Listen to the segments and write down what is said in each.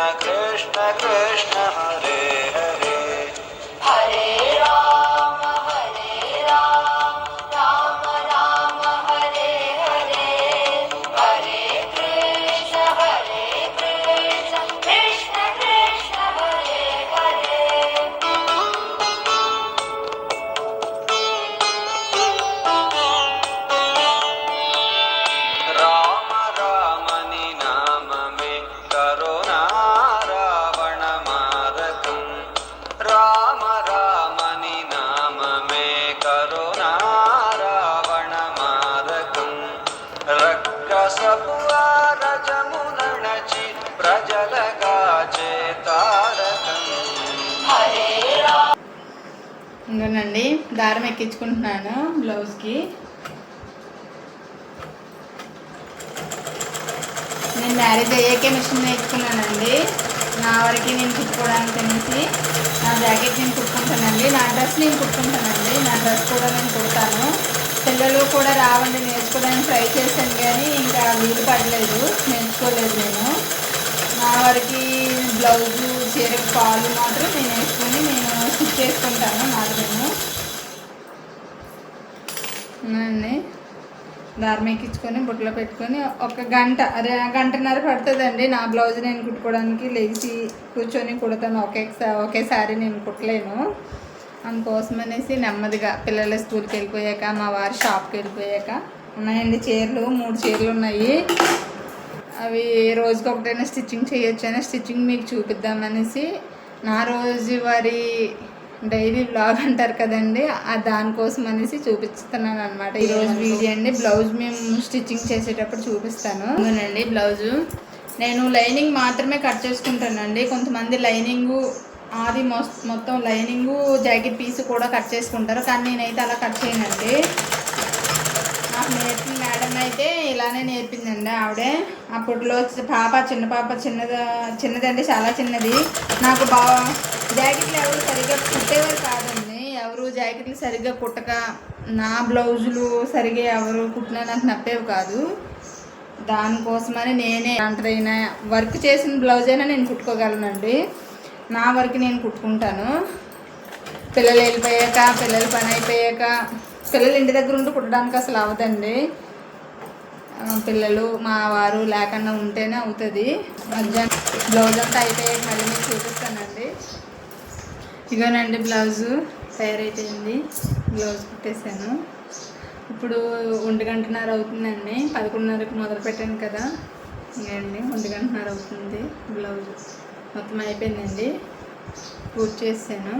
Krishna Krishna ఇంకోనండి దారం ఎక్కించుకుంటున్నాను బ్లౌజ్కి. నేను మ్యారేజ్ అయ్యాకే మిషన్ నేర్చుకున్నానండి. నా వరకు నేను కుట్టుకోవడానికి అనేసి నా జాకెట్ నేను కుట్టుకుంటానండి. నా డ్రెస్ నేను కుట్టుకుంటానండి. నా డ్రెస్ కూడా నేను కుడతాను. పిల్లలు కూడా రావండి నేర్చుకోవడానికి ట్రై చేశాను కానీ ఇంకా వీలు పడలేదు. నేర్చుకోలేదు నేను. నా వరకు బ్లౌజు చీర పాలు మాత్రం నేను వేసుకొని నేను చేసుకుంటాను నాకు నేను అవునండి. దారం ఎక్కించుకొని బుట్టలో పెట్టుకొని ఒక గంట అదే గంటన్నర పడుతుందండి నా బ్లౌజ్ నేను కుట్టుకోవడానికి. లేచి కూర్చొని కుడతాను. ఒకే ఒకేసారి నేను కుట్టలేను. అందుకోసం అనేసి నెమ్మదిగా పిల్లల స్కూల్కి వెళ్ళిపోయాక మా వారి షాప్కి వెళ్ళిపోయాక ఉన్నాయండి చీరలు మూడు చీరలు ఉన్నాయి. అవి రోజుకొకటైనా స్టిచ్చింగ్ స్టిచ్చింగ్ చేయొచ్చైనా స్టిచ్చింగ్ మీకు చూపిద్దామనేసి నా రోజువారి డైలీ బ్లాగ్ అంటారు కదండి దానికోసం అనేసి చూపిస్తున్నాను అనమాట ఈరోజు వీడియో అండి. బ్లౌజ్ మేము స్టిచ్చింగ్ చేసేటప్పుడు చూపిస్తాను. అవునండి బ్లౌజు. నేను లైనింగ్ మాత్రమే కట్ చేసుకుంటానండి. కొంతమంది లైనింగు ఆది మొత్తం లైనింగు జాకెట్ పీస్ కూడా కట్ చేసుకుంటారు. కానీ నేనైతే అలా కట్ చేయనండి. నాకు నేర్పి అయితే ఇలానే నేర్పిందండి ఆవిడే. అప్పట్లో పాప చిన్న పాప చిన్నద చిన్నదండి చాలా చిన్నది. నాకు బా జాకెట్లు ఎవరు సరిగ్గా కుట్టేవారు కాదండి. ఎవరు జాకెట్లు సరిగ్గా కుట్టక నా బ్లౌజులు సరిగ్గా ఎవరు కుట్టినా నాకు నప్పేవి కాదు. దానికోసమని నేనే అంటదైనా వర్క్ చేసిన బ్లౌజ్ అయినా నేను కుట్టుకోగలనండి. నా వర్క్ నేను కుట్టుకుంటాను. పిల్లలు వెళ్ళిపోయాక పిల్లల పని అయిపోయాక పిల్లలు ఇంటి దగ్గర ఉండి కుట్టడానికి అసలు అవదండి. పిల్లలు మా వారు లేకుండా ఉంటేనే అవుతుంది. మధ్యాహ్నం బ్లౌజ్ అంతా అయిపోయాక మళ్ళీ మీకు చూపిస్తానండి. ఇగోనండి బ్లౌజు తయారైపోయింది. బ్లౌజ్ కుట్టేశాను. ఇప్పుడు ఒంటి గంటన్నర అవుతుందండి. పదకొండున్నరకు మొదలు పెట్టాను కదా. ఇంకండి ఒంటి గంటన్నర అవుతుంది బ్లౌజ్. మొత్తం అయిపోయిందండి. పూర్తి చేశాను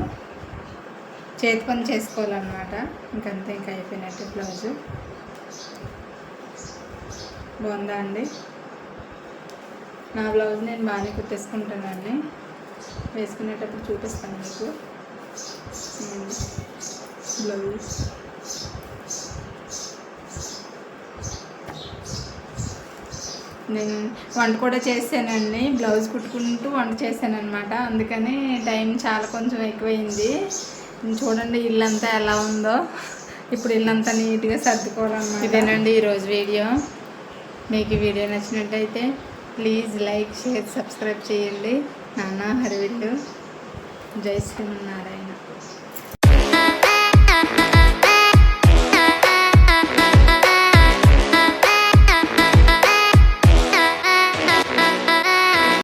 చేతి పని చేసుకోవాలన్నమాట. ఇంకంతే ఇంకా అయిపోయినట్టు బ్లౌజు. బాగుందా అండి? నా బ్లౌజ్ నేను బాగానే కుట్టేసుకుంటానండి. వేసుకునేటప్పుడు చూపిస్తాను మీకు. బ్లౌజ్. నేను వంట కూడా చేశానండి. బ్లౌజ్ కుట్టుకుంటూ వంట చేశాను అనమాట అందుకని టైం చాలా కొంచెం ఎక్కువైంది. చూడండి ఇల్లంతా ఎలా ఉందో. ఇప్పుడు ఇల్లంతా నీట్గా సర్దుకోవాలన్నమాట. ఇదేనండి ఈరోజు వీడియో. మీకు ఈ వీడియో నచ్చినట్టయితే ప్లీజ్ లైక్ షేర్ సబ్స్క్రైబ్ చేయండి. నాన్న హరివిల్లు జై శ్రీమన్నారాయణ.